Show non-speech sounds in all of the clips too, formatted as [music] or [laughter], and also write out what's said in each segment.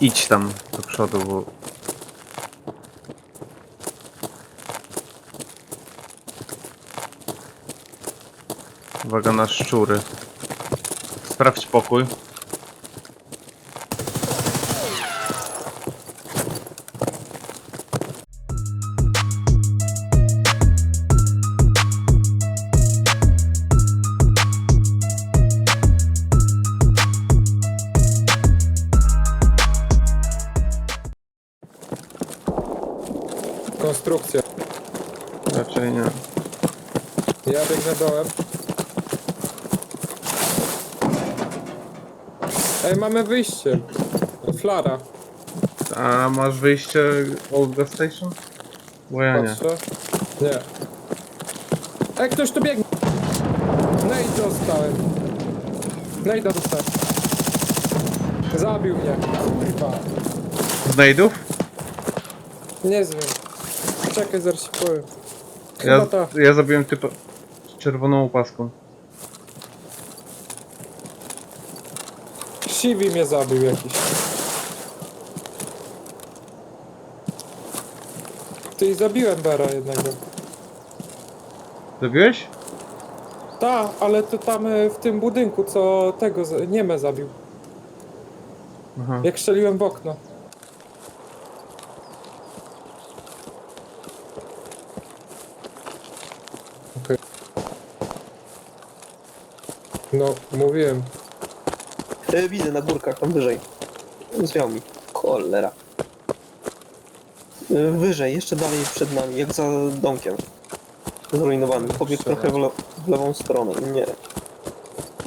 Idź tam do przodu, bo... Uwaga na szczury. Sprawdź pokój. Konstrukcja. Raczej nie. Ja biegnę dołem. Ej, mamy wyjście. Flara. A masz wyjście Old Gas Station? Bo ja nie. Patrzę. Nie. Ej, ktoś tu biegnie. I dostałem. I dostałem. Zabił mnie. Kurwa. Znajdów? Nie wiem. Czekaj, zaraz ci powiem. Chyba Ja, ja zabiłem typa z czerwoną opaską. Siwi mnie zabił jakiś. Ty zabiłem Bera jednego. Zabiłeś? Ta, ale to tam e, w tym budynku, co tego z- Niemę zabił. Aha. Jak strzeliłem w okno. No, mówiłem. E, widzę na górkach, tam wyżej. Zwiał mi. Cholera. E, wyżej, jeszcze dalej przed nami, jak za domkiem. Zrujnowany. Pobiegł trochę w, le w lewą stronę. Nie.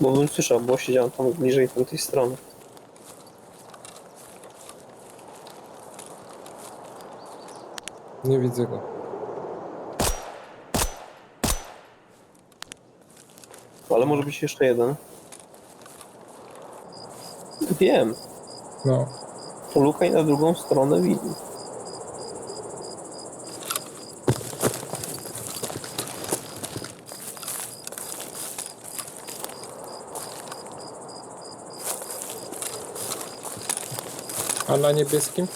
Bo bym słyszał, bo siedziałem tam bliżej tamtej strony. Nie widzę go. Ale może być jeszcze jeden. Wiem. No. Polukaj na drugą stronę widzi. A na niebieskim?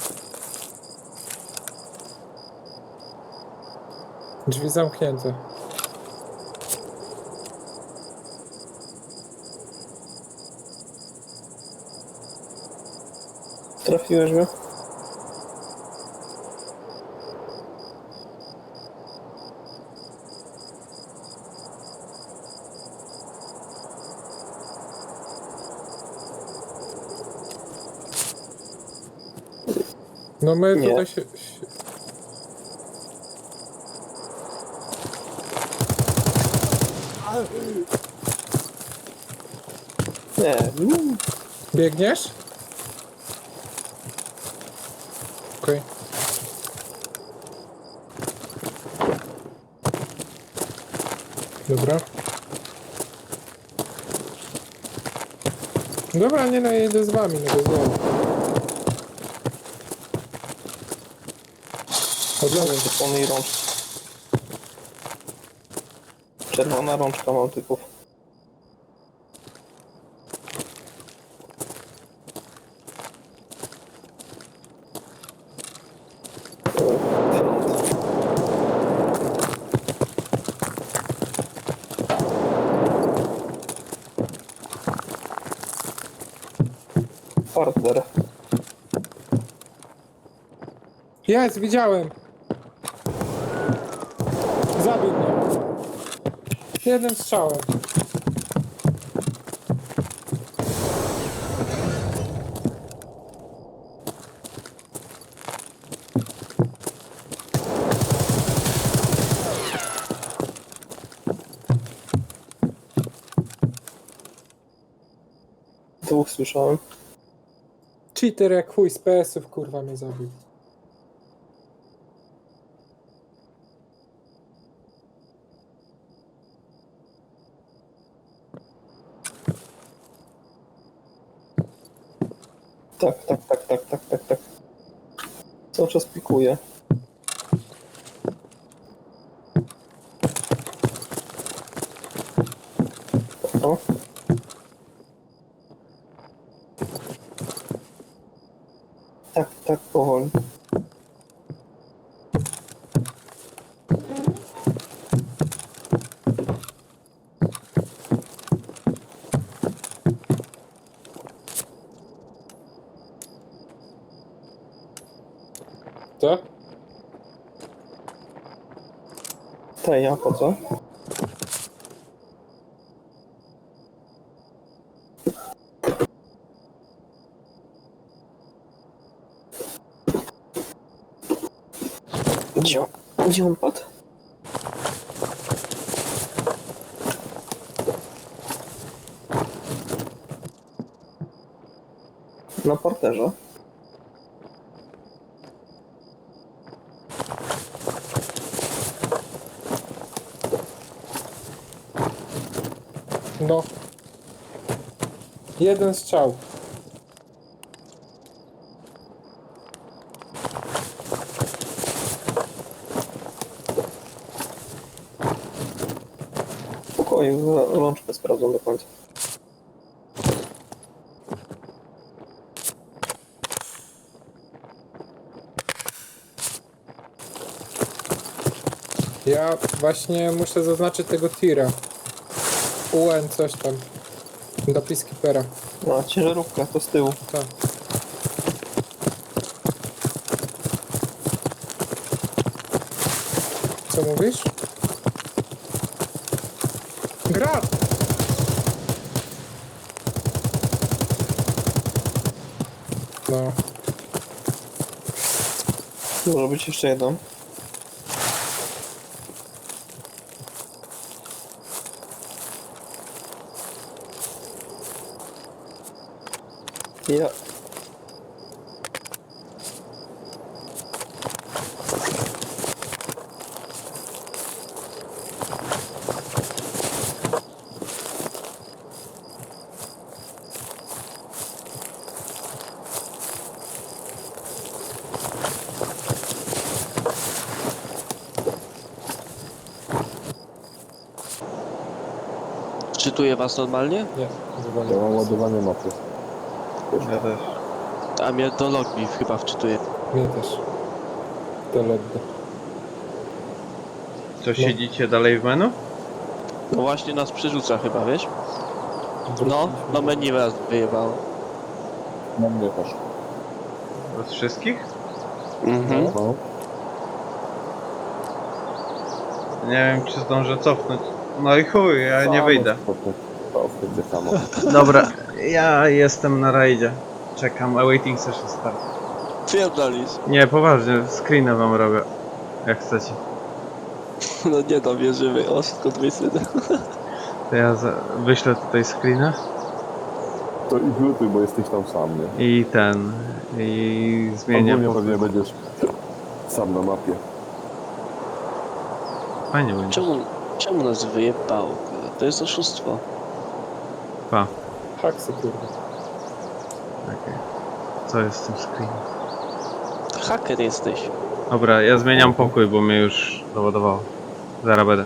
Drzwi zamknięte. Trafiłeś go? No my Nie. tutaj się... się... Nie. mm, Biegniesz? Okej. Dobra. Dobra, nie no, ja z wami, no bez złomu. Odlałem. Czerwonej rączki. Czerwona rączka mam. Partner. Jest, widziałem. Zabił mnie. Jednym strzałem. Dwóch słyszałem. Cheater jak chuj z PS-ów, kurwa mnie zabił. Tak, tak, tak, tak, tak, tak, tak. Cały czas pikuje. O. Powoli. Co? To ja po co? On padł? Na parterze. No. Jeden strzał. Spokojnie, za- rączkę sprawdzą do końca. Ja właśnie muszę zaznaczyć tego tira. UN coś tam. Do Peacekeepera. No, ciężarówka to z tyłu. Tak. Co mówisz? Grad! No. Może być jeszcze jedną. Ja. Czytuję was normalnie? Nie, Ja mam ładowanie mapy. Ja też. A mnie do log mi chyba wczytuje. Mnie też. To ledwo. Co, siedzicie dalej w menu? No właśnie nas przerzuca chyba, wiesz? No, no menu raz wyjebało. Na mnie też. Was wszystkich? Mhm. No. Nie wiem, czy zdążę cofnąć. No i chuj, ja nie wyjdę. spoko. To wtedy samo. Dobra, ja jestem na rajdzie. Czekam, awaiting session start. Pierdolisz. Nie, poważnie, screena wam robię. Jak chcecie. No nie no, wierzymy. O, wszystko twój syn. [laughs] To ja za... wyślę tutaj screena To i glutuj, bo jesteś tam sam, nie? i ten... i zmienię Ogólnie pewnie będziesz sam na mapie. Fajnie będzie. Czemu, czemu nas wyjebało? kurwa? To jest oszustwo. Pa. Haksy, kurwa. Okej. Co jest w tym screenie? Haker jesteś. Dobra, ja zmieniam pokój, bo mnie już doładowało. Zaraz będę.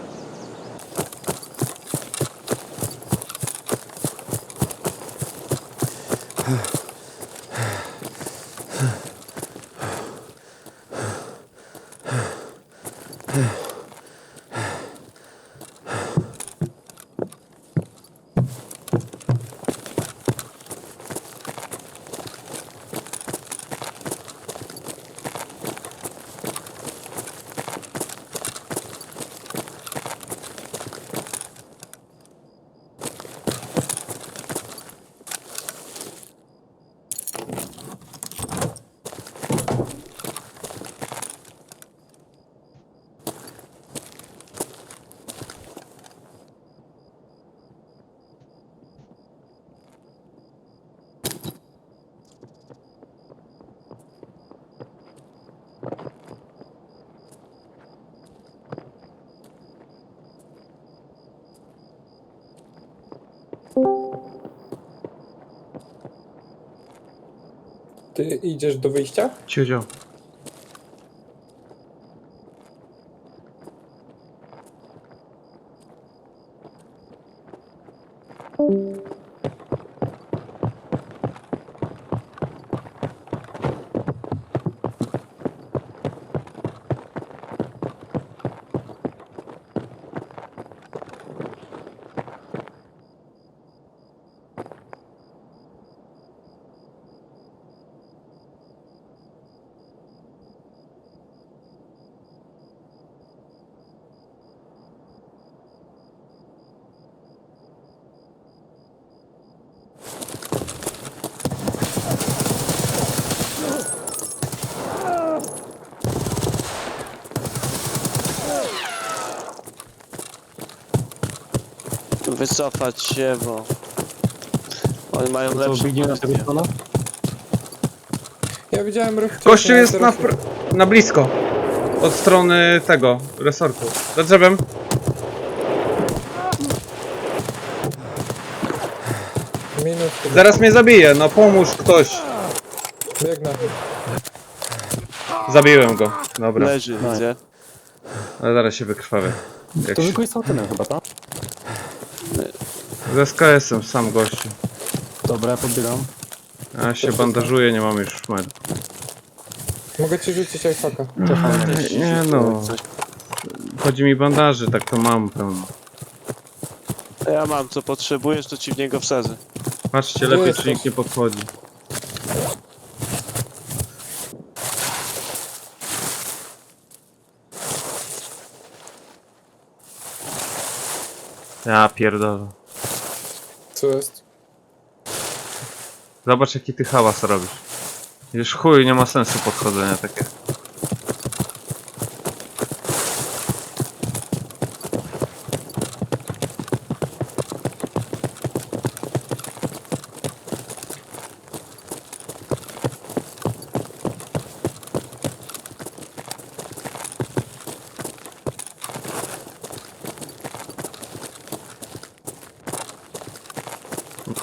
Ty idziesz do wyjścia? Ciudzio. Wycofać się, bo oni mają To lepsze biegnie na tego pozycje. strona? Ja widziałem ruch wcześniej, jest na, wpr- na blisko. Od strony tego, resortu. Za drzewem. Minus, chyba. Zaraz mnie zabije, no pomóż ktoś. biegnę. Zabiłem go. Dobra, Leży, widzę. ale zaraz się wykrwawię. Jak To się... zwykły sautynem chyba, tak? Z SKS-em sam gościu. Dobra, podbieram. Ja się bandażuję, nie mam już med. Mogę ci rzucić iPhone'a. Nie no. Chodzi mi bandaży, tak to mam pełno. Ja mam, co potrzebujesz, to ci w niego wsadzę. Patrzcie lepiej, czy nikt nie podchodzi. Ja pierdolę. Co jest? Zobacz jaki ty hałas robisz. Już chuj, nie ma sensu podchodzenia takie.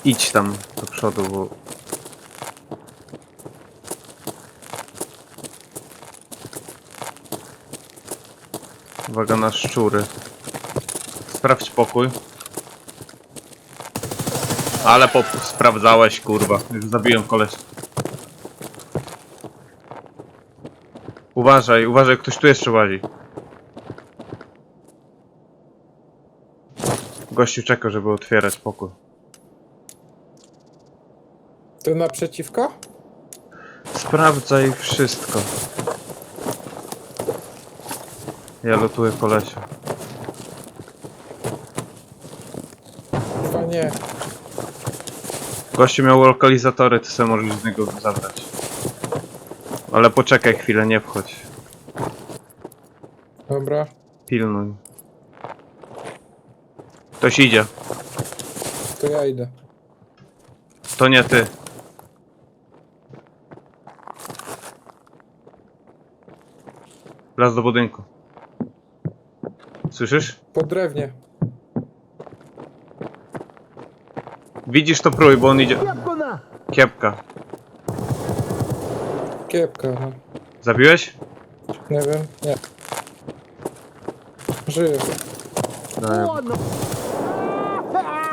Idź tam do przodu, bo Uwaga na szczury. Sprawdź pokój. Ale pop sprawdzałeś, kurwa. Już zabiłem koleś. Uważaj, uważaj, ktoś tu jeszcze łazi. Gościu czeka, żeby otwierać pokój. Tu naprzeciwko? Sprawdzaj wszystko. Ja lotuję kolesia. Chyba nie. Gościu miał lokalizatory, ty sobie możesz z niego zabrać. Ale poczekaj chwilę, nie wchodź. Dobra. Pilnuj. Ktoś idzie. To ja idę. To nie ty. Wlazł do budynku. Słyszysz? Po drewnie. Widzisz to prój, bo on idzie. Kiepka. Kiepka, no. Zabiłeś? Nie wiem. Nie. Żyję. Daję.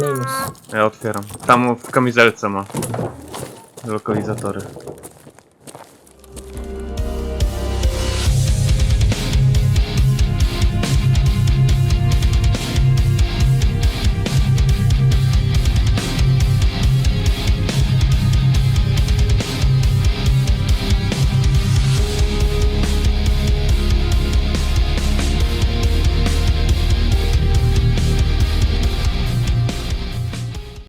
Minus. Ja otwieram. Tam w kamizelce ma. Lokalizatory.